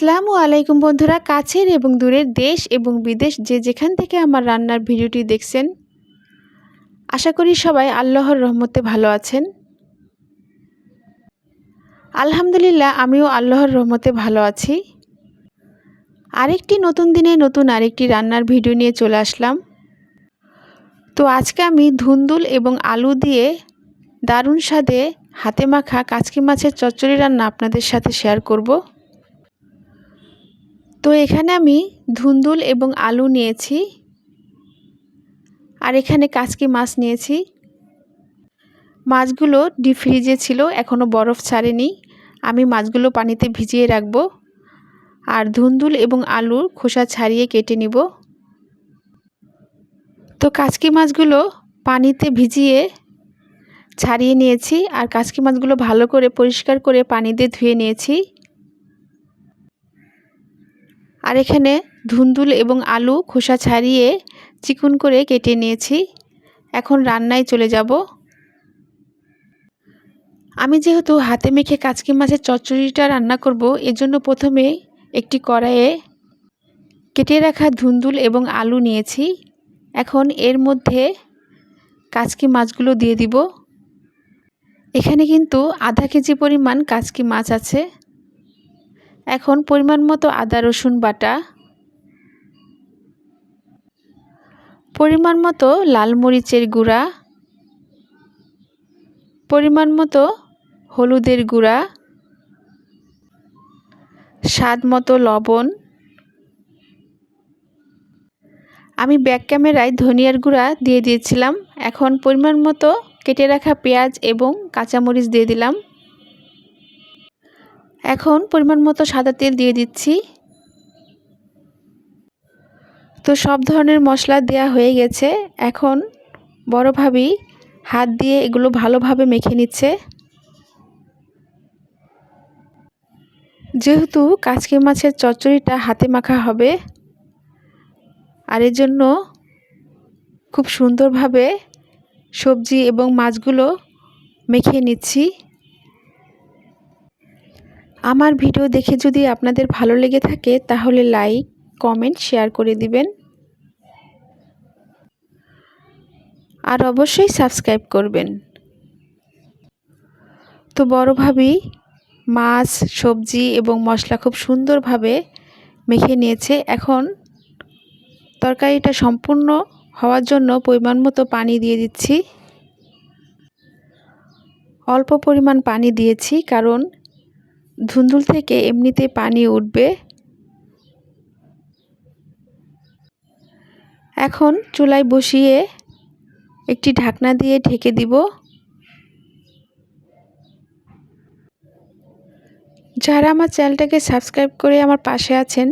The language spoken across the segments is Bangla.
আসসালামু আলাইকুম বন্ধুরা, কাছের এবং দূরের দেশ এবং বিদেশ যে যেখান থেকে আমার রান্নার ভিডিওটি দেখছেন, আশা করি সবাই আল্লাহর রহমতে ভালো আছেন। আলহামদুলিল্লাহ, আমিও আল্লাহর রহমতে ভালো আছি। আরেকটি নতুন দিনে নতুন আরেকটি রান্নার ভিডিও নিয়ে চলে আসলাম। তো আজকে আমি ধুন্দুল এবং আলু দিয়ে দারুণ স্বাদে হাতে মাখা কাচকি মাছের চচ্চড়ি রান্না আপনাদের সাথে শেয়ার করব। তো এখানে আমি ধুন্দুল এবং আলু নিয়েছি। আর এখানে কাচকি মাছ নিয়েছি। মাছগুলো ডিপ ফ্রিজে ছিল এখনও বরফ ছাড়েনি। আমি মাছগুলো পানিতে ভিজিয়ে রাখব। আর ধুন্দুল এবং আলুর খোসা ছাড়িয়ে কেটে নিব। তো কাচকি মাছগুলো পানিতে ভিজিয়ে ছাড়িয়ে নিয়েছি। আর কাচকি মাছগুলো ভালো করে পরিষ্কার করে পানি দিয়ে ধুয়ে নিয়েছি। আর এখানে ধুন্দুল এবং আলু খোসা ছাড়িয়ে চিকুন করে কেটে নিয়েছি। এখন রান্নায় চলে যাব। আমি যেহেতু হাতে মেখে কাচকি মাছের চচ্চড়িটা রান্না করব, এজন্য প্রথমে একটি কড়াইয়ে কেটে রাখা ধুন্দুল এবং আলু নিয়েছি। এখন এর মধ্যে কাচকি মাছগুলো দিয়ে দিব। এখানে কিন্তু আধা কেজি পরিমাণ কাচকি মাছ আছে। এখন পরিমাণ মতো আদা, রসুন বাটা। পরিমাণ মতো লাল মরিচের গুঁড়া। পরিমাণ মতো হলুদের গুঁড়া। স্বাদ মতো লবণ। আমি ব্যাক ক্যামেরায় ধনিয়ার গুঁড়া দিয়ে দিয়েছিলাম। এখন পরিমাণ মতো কেটে রাখা পেঁয়াজ এবং কাঁচামরিচ দিয়ে দিলাম। এখন পরিমাণ মতো সাদা তেল দিয়ে দিচ্ছি। তো সব ধরনের মশলা দেয়া হয়ে গেছে। এখন বড় ভাবি হাত দিয়ে এগুলো ভালোভাবে মেখে নিচ্ছে। যেহেতু কাচকি মাছের চচ্চড়িটা হাতে মাখা হবে, আর এর জন্য খুব সুন্দরভাবে সবজি এবং মাছগুলো মেখে নিচ্ছি। আমার ভিডিও দেখে যদি আপনাদের ভালো লেগে থাকে, তাহলে লাইক, কমেন্ট, শেয়ার করে দিবেন। আর অবশ্যই সাবস্ক্রাইব করবেন। তো বড় ভাবি, মাছ, সবজি এবং মশলা খুব সুন্দরভাবে মেখে নিয়েছে। এখন তরকারিটা সম্পূর্ণ হওয়ার জন্য পরিমাণ মতো পানি দিয়ে দিচ্ছি। অল্প পরিমাণ পানি দিয়েছি, কারণ ধুন্দুল থেকে এমনিতে পানি উঠবে। এখন চুলায় বসিয়ে একটি ঢাকনা দিয়ে ঢেকে দিব। যারা আমার চ্যানেলটাকে সাবস্ক্রাইব করে আমার পাশে আছেন,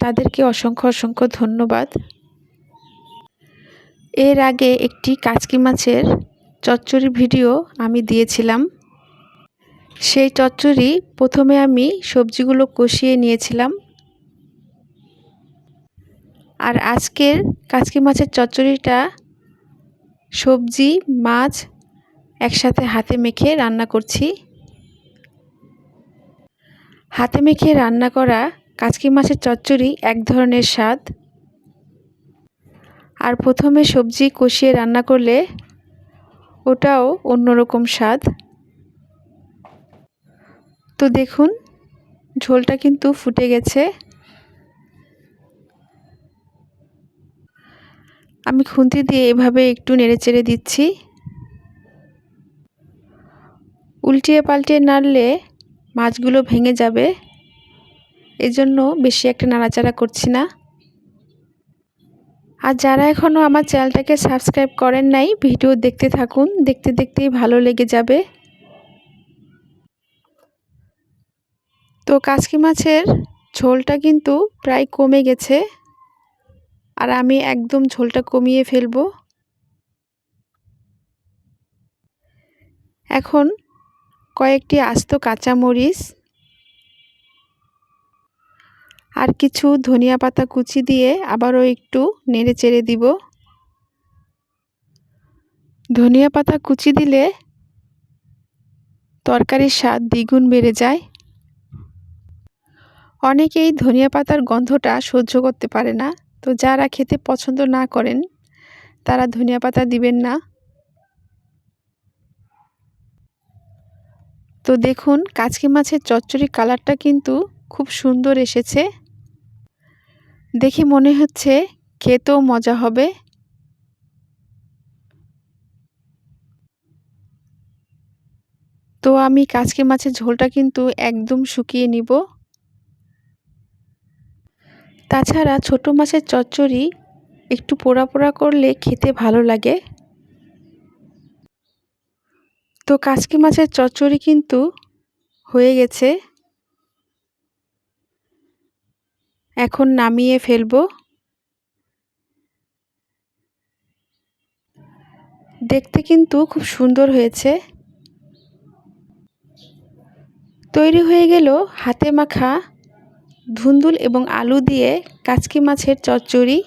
তাদেরকে অসংখ্য অসংখ্য ধন্যবাদ। এর আগে একটি কাচকি মাছের চচ্চড়ি ভিডিও আমি দিয়েছিলাম। সেই চচ্চড়ি প্রথমে আমি সবজিগুলো কষিয়ে নিয়েছিলাম। আর আজকের কাচকি মাছের চচ্চড়িটা সবজি, মাছ একসাথে হাতে মেখে রান্না করছি। হাতে মেখে রান্না করা কাচকি মাছের চচ্চড়ি এক ধরনের স্বাদ। আর প্রথমে সবজি কষিয়ে রান্না করলে ওটাও অন্যরকম স্বাদ। তো দেখুন, ঝোলটা কিন্তু ফুটে গেছে। আমি খুন্তি দিয়ে এভাবে একটু নেড়েচেড়ে দিচ্ছি। উল্টিয়ে পাল্টিয়ে নাড়লে মাছগুলো ভেঙে যাবে। এজন্য বেশি একটা নাড়াচাড়া করছি না। আর যারা এখনও আমার চ্যানেলটাকে সাবস্ক্রাইব করেন নাই, ভিডিও দেখতে থাকুন। দেখতে দেখতেই ভালো লেগে যাবে। তো কাসকি মাছের ঝোলটা কিন্তু প্রায় কমে গেছে আর আমি একদম ঝোলটা কমিয়ে ফেলব। এখন কয়েকটি আস্ত কাঁচামরিচ আর কিছু ধনিয়া পাতা কুচি দিয়ে আবারও একটু নেড়ে চেড়ে দিব। ধনিয়া পাতা কুচি দিলে তরকারির স্বাদ দ্বিগুণ বেড়ে যায়। অনেকেই ধনিয়া পাতার গন্ধটা সহ্য করতে পারে না। তো যারা খেতে পছন্দ না করেন, তারা ধনিয়া পাতা দিবেন না। তো দেখুন, কাচকি মাছের চচ্চড়ি কালারটা কিন্তু খুব সুন্দর এসেছে। দেখে মনে হচ্ছে খেতেও মজা হবে। তো আমি কাচকি মাছের ঝোলটা কিন্তু একদম শুকিয়ে নিব। তাছাড়া ছোট মাছের চচ্চড়ি একটু পোড়া পোড়া করলে খেতে ভালো লাগে। তো কাচকি মাছের চচ্চড়ি কিন্তু হয়ে গেছে। এখন নামিয়ে ফেলব। দেখতে কিন্তু খুব সুন্দর হয়েছে। তৈরি হয়ে গেল হাতে মাখা ধুন্দুল এবং আলু দিয়ে কাচকি মাছের চচ্চড়ি।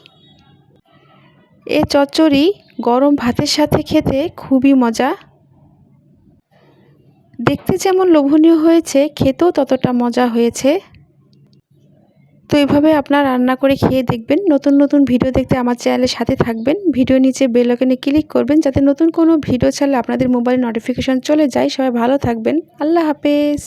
এ চচ্চড়ি গরম ভাতের সাথে খেতে খুবই মজা। দেখতে যেমন লোভনীয় হয়েছে, খেতেও ততটা মজা হয়েছে। তো এভাবে আপনার রান্না করে খেয়ে দেখবেন। নতুন নতুন ভিডিও দেখতে আমার চ্যানেলের সাথে থাকবেন। ভিডিও নিচে বেল আইকনে ক্লিক করবেন যাতে নতুন কোনো ভিডিও ছাড়লে আপনাদের মোবাইলে নোটিফিকেশন চলে যায়। সবাই ভালো থাকবেন। আল্লাহ হাফেজ।